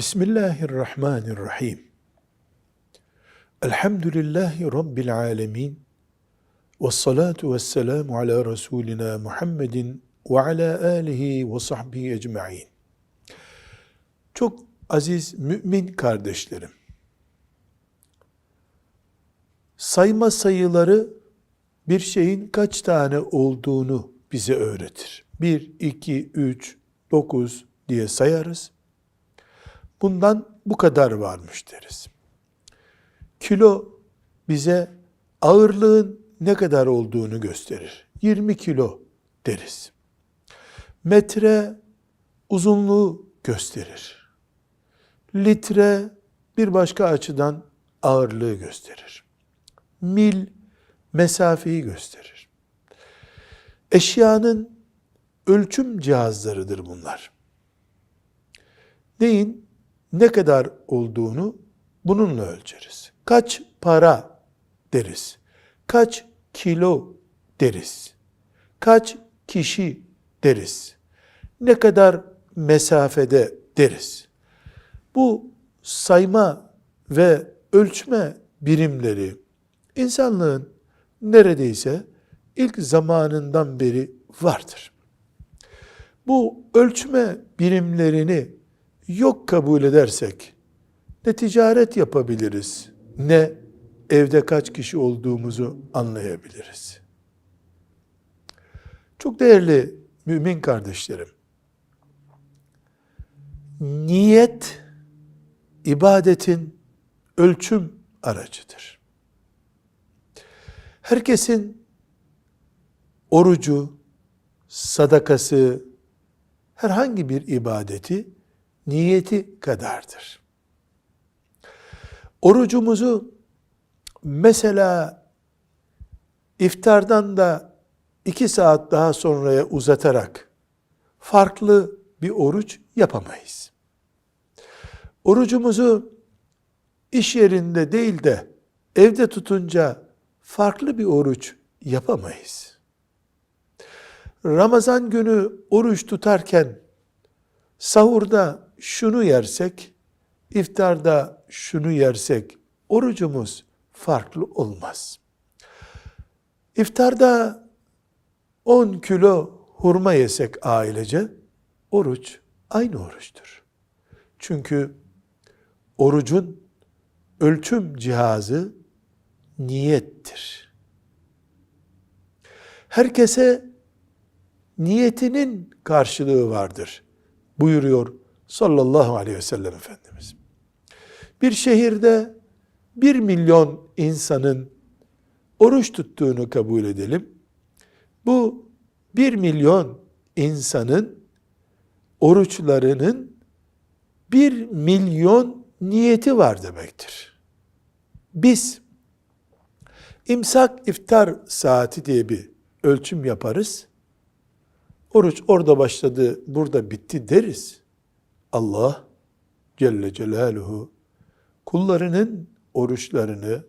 Bismillahirrahmanirrahim. Elhamdülillahi Rabbil alemin. Ve salatu ve selamu ala Resulina Muhammedin ve ala alihi ve sahbihi ecma'in. Çok aziz mümin kardeşlerim, sayma sayıları bir şeyin kaç tane olduğunu bize öğretir. 1, 2, 3, 9 diye sayarız. Bundan bu kadar varmış deriz. Kilo bize ağırlığın ne kadar olduğunu gösterir. 20 kilo deriz. Metre uzunluğu gösterir. Litre bir başka açıdan ağırlığı gösterir. Mil mesafeyi gösterir. Eşyanın ölçüm cihazlarıdır bunlar. Neyin ne kadar olduğunu bununla ölçeriz. Kaç para deriz. Kaç kilo deriz. Kaç kişi deriz. Ne kadar mesafede deriz. Bu sayma ve ölçme birimleri insanlığın neredeyse ilk zamanından beri vardır. Bu ölçme birimlerini yok kabul edersek ne ticaret yapabiliriz ne evde kaç kişi olduğumuzu anlayabiliriz. Çok değerli mümin kardeşlerim, niyet ibadetin ölçüm aracıdır. Herkesin orucu, sadakası, herhangi bir ibadeti niyeti kadardır. Orucumuzu mesela iftardan da iki saat daha sonraya uzatarak farklı bir oruç yapamayız. Orucumuzu iş yerinde değil de evde tutunca farklı bir oruç yapamayız. Ramazan günü oruç tutarken sahurda şunu yersek, iftarda şunu yersek orucumuz farklı olmaz. İftarda 10 kilo hurma yesek ailece oruç aynı oruçtur. Çünkü orucun ölçüm cihazı niyettir. Herkese niyetinin karşılığı vardır buyuruyor sallallahu aleyhi ve sellem Efendimiz. Bir şehirde bir milyon insanın oruç tuttuğunu kabul edelim. Bu bir milyon insanın oruçlarının bir milyon niyeti var demektir. Biz imsak iftar saati diye bir ölçüm yaparız. Oruç orada başladı, burada bitti deriz. Allah Celle Celaluhu kullarının oruçlarını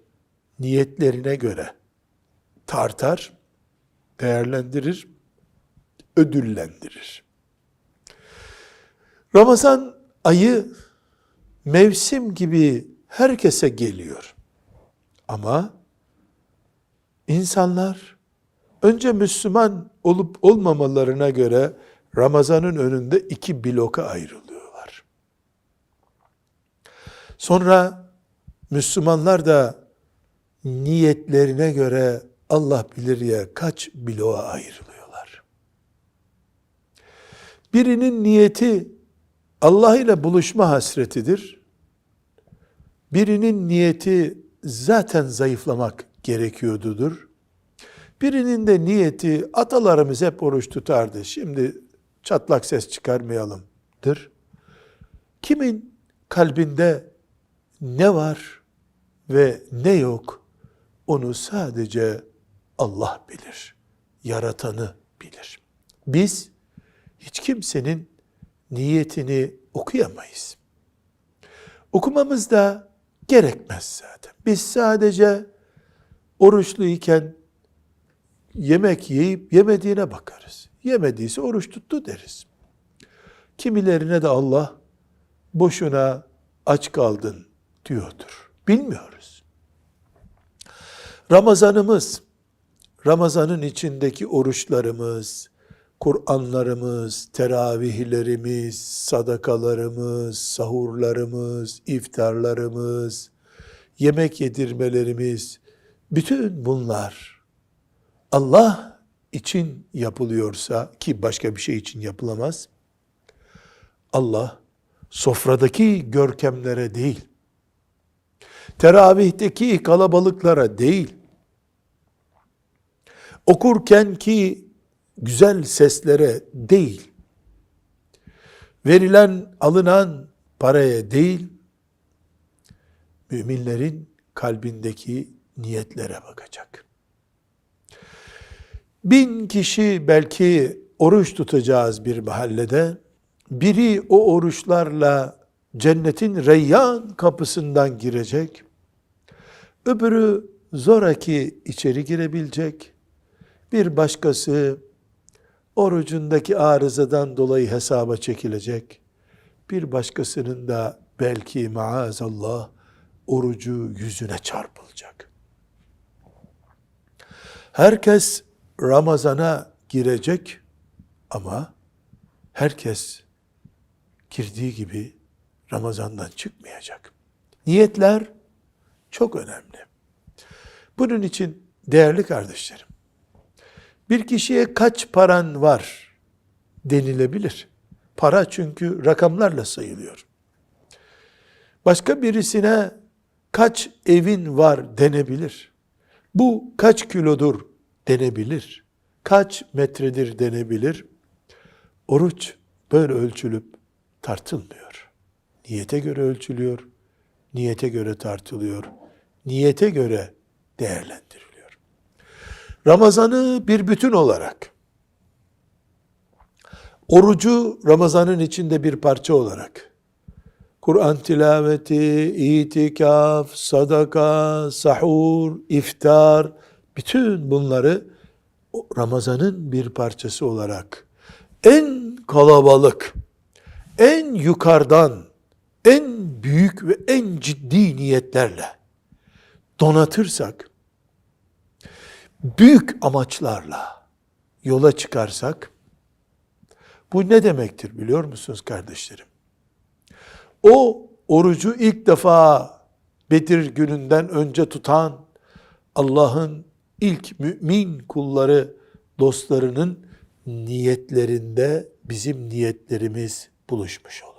niyetlerine göre tartar, değerlendirir, ödüllendirir. Ramazan ayı mevsim gibi herkese geliyor. Ama insanlar önce Müslüman olup olmamalarına göre Ramazan'ın önünde iki bloka ayrılıyorlar. Sonra Müslümanlar da niyetlerine göre Allah bilir ya kaç bloğa ayrılıyorlar. Birinin niyeti Allah ile buluşma hasretidir. Birinin niyeti zaten zayıflamak gerekiyordudur. Birinin de niyeti atalarımız hep oruç tutardı. Şimdi çatlak ses çıkarmayalımdır. Kimin kalbinde ne var ve ne yok onu sadece Allah bilir. Yaratanı bilir. Biz hiç kimsenin niyetini okuyamayız. Okumamız da gerekmez zaten. Biz sadece oruçluyken yemek yiyip yemediğine bakarız. Yemediyse oruç tuttu deriz. Kimilerine de Allah boşuna aç kaldın diyordur. Bilmiyoruz. Ramazanımız, Ramazanın içindeki oruçlarımız, Kur'anlarımız, teravihlerimiz, sadakalarımız, sahurlarımız, iftarlarımız, yemek yedirmelerimiz, bütün bunlar Allah için yapılıyorsa ki başka bir şey için yapılamaz. Allah sofradaki görkemlere değil, teravihteki kalabalıklara değil, okurken ki güzel seslere değil, verilen alınan paraya değil, müminlerin kalbindeki niyetlere bakacak. Bin kişi belki oruç tutacağız bir mahallede, biri o oruçlarla cennetin reyyan kapısından girecek, öbürü zoraki içeri girebilecek, bir başkası orucundaki arızadan dolayı hesaba çekilecek, bir başkasının da belki maazallah orucu yüzüne çarpılacak. Herkes Ramazana girecek ama herkes girdiği gibi Ramazan'dan çıkmayacak. Niyetler çok önemli. Bunun için değerli kardeşlerim, bir kişiye kaç paran var denilebilir. Para çünkü rakamlarla sayılıyor. Başka birisine kaç evin var denebilir. Bu kaç kilodur denebilir. Kaç metredir denebilir. Oruç böyle ölçülüp tartılmıyor. Niyete göre ölçülüyor, niyete göre tartılıyor, niyete göre değerlendiriliyor. Ramazanı bir bütün olarak, orucu Ramazanın içinde bir parça olarak, Kur'an tilaveti, itikaf, sadaka, sahur, iftar, bütün bunları Ramazan'ın bir parçası olarak en kalabalık, en yukarıdan, en büyük ve en ciddi niyetlerle donatırsak, büyük amaçlarla yola çıkarsak, bu ne demektir biliyor musunuz kardeşlerim? O orucu ilk defa Bedir gününden önce tutan Allah'ın ilk mümin kulları, dostlarının niyetlerinde bizim niyetlerimiz buluşmuş olur.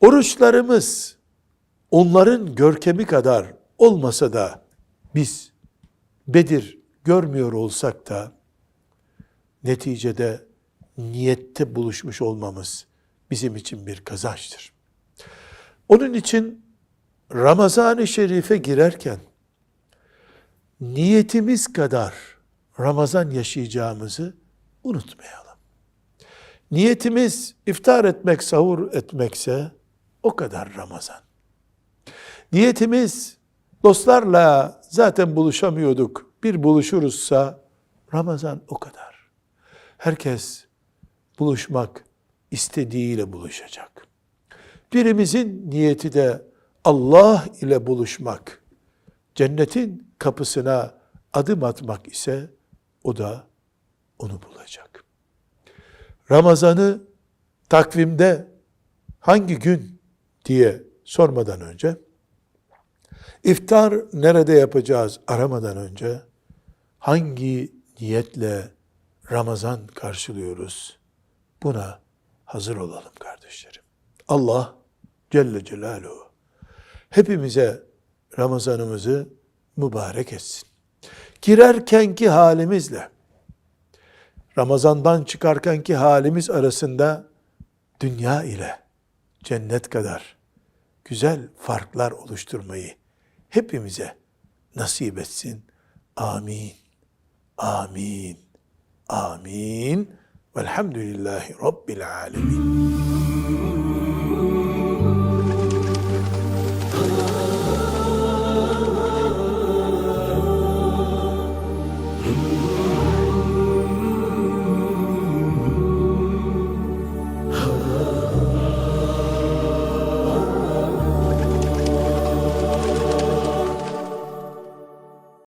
Oruçlarımız onların görkemi kadar olmasa da biz Bedir görmüyor olsak da neticede niyette buluşmuş olmamız bizim için bir kazançtır. Onun için Ramazan-ı Şerif'e girerken niyetimiz kadar Ramazan yaşayacağımızı unutmayalım. Niyetimiz iftar etmek, sahur etmekse o kadar Ramazan. Niyetimiz dostlarla zaten buluşamıyorduk. Bir buluşuruzsa Ramazan o kadar. Herkes buluşmak istediğiyle buluşacak. Birimizin niyeti de Allah ile buluşmak, cennetin kapısına adım atmak ise o da onu bulacak. Ramazan'ı takvimde hangi gün diye sormadan önce, iftar nerede yapacağız aramadan önce, hangi niyetle Ramazan karşılıyoruz? Buna hazır olalım kardeşlerim. Allah Celle Celaluhu hepimize Ramazanımızı mübarek etsin. Girerkenki halimizle Ramazandan çıkarkenki halimiz arasında dünya ile cennet kadar güzel farklar oluşturmayı hepimize nasip etsin. Amin. Amin. Amin. Velhamdülillahi Rabbil alemin.